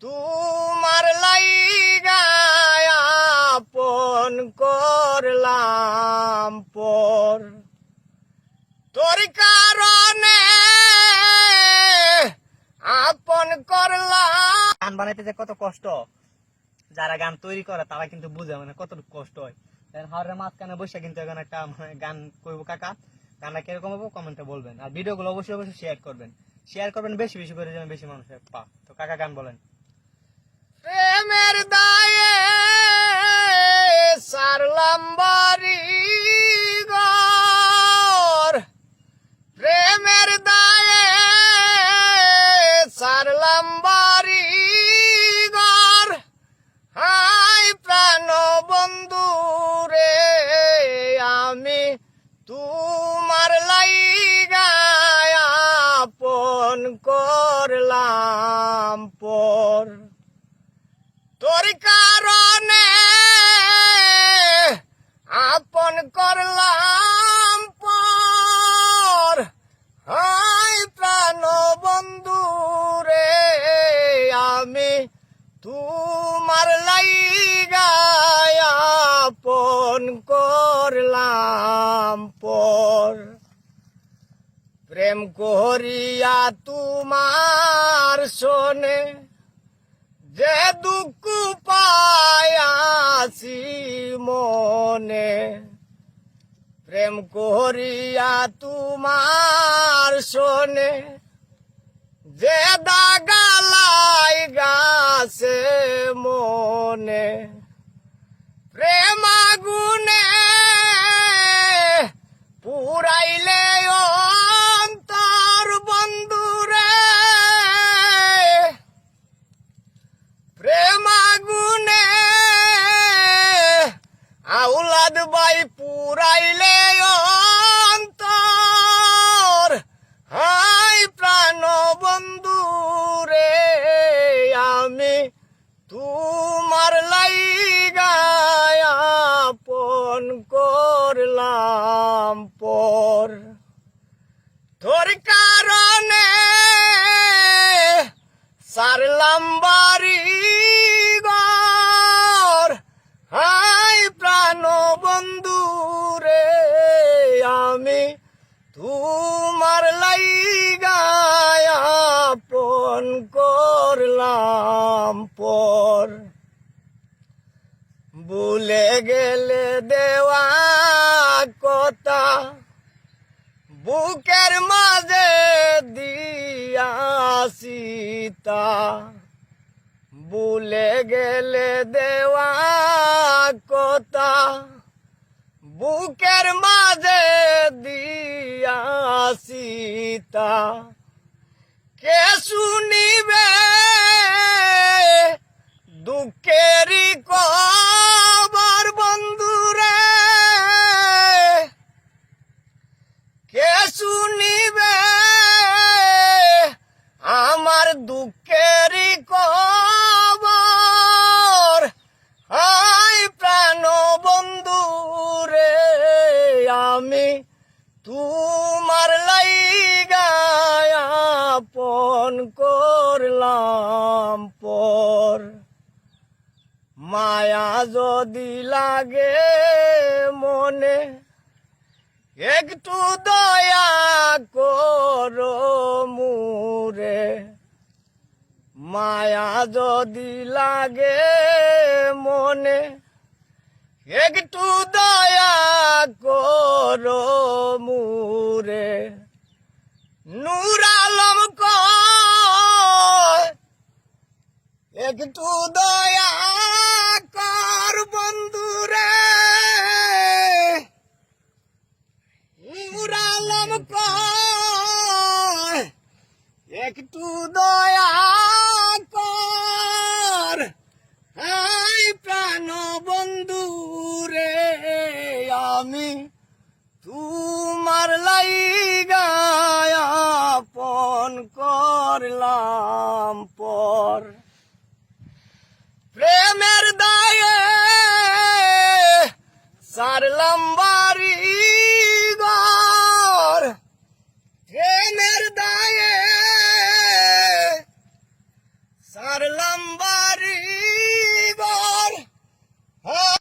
তোমার লাইগায় আপন করলাম পর। তোর কারণে আপন করলাম। গান বানাইতে যে কত কষ্ট। যারা গান তৈরি করে, তারা কিন্তু বুঝে মানে কত কষ্ট হয়। হাওড়ের মাঝখানে বসে কিন্তু এখন একটা মানে গান করব, কাকা। গানটা কীরকম হব কমেন্টে বলবেন। আর ভিডিওগুলো অবশ্যই অবশ্যই শেয়ার করবেন। শেয়ার করবেন, বেশি বেশি করে যেন বেশি মানুষের পা। তো কাকা, গান বলেন। প্রেমের দায়ে সারলাম বাড়ি প্রেমের দায়ে সারলাম বাড়ি ঘর হাই প্রাণ বন্ধু রে, আমি তোমার লাইগায় আপন করলাম পর আপন করলাম পর। প্রেম করিয়া তোমার শোনে যে দুঃখ পায়াছি মনে। প্রেম করিয়া তোমার শোনে যে দাগালাই গাছে মনে। প্রেম প্রেম আউলাদ বাই পুরাইলে অন্তর। হাই প্রাণ বন্ধু রে, আমি তোমার লাইগায় আপন করলাম পর। তোর কারণে সারলাম বাড়ি ঘর। হাই প্রাণ বন্ধু রে, আমি তোমার লাইগায় আপন করলাম পর। ভুলে গেলে দেওয়া কথা বুকের মাঝে দিয়া সীতা ভুলে গেলে দেওয়া কথা। বুকের মাঝে দিয়া সীতা কে শুনিবে যদি লাগে মনে, একটু দয়া করো মুরে। মায়া যদি লাগে মনে, একটু দয়া করো মুরে। নূর আলম কয় একটু দয়া কর একটু দয়া কর। প্রাণ বন্ধু রে, আমি তোমার লাইগায় আপন করলাম পর। প্রেমের দায়ে সার লম্বা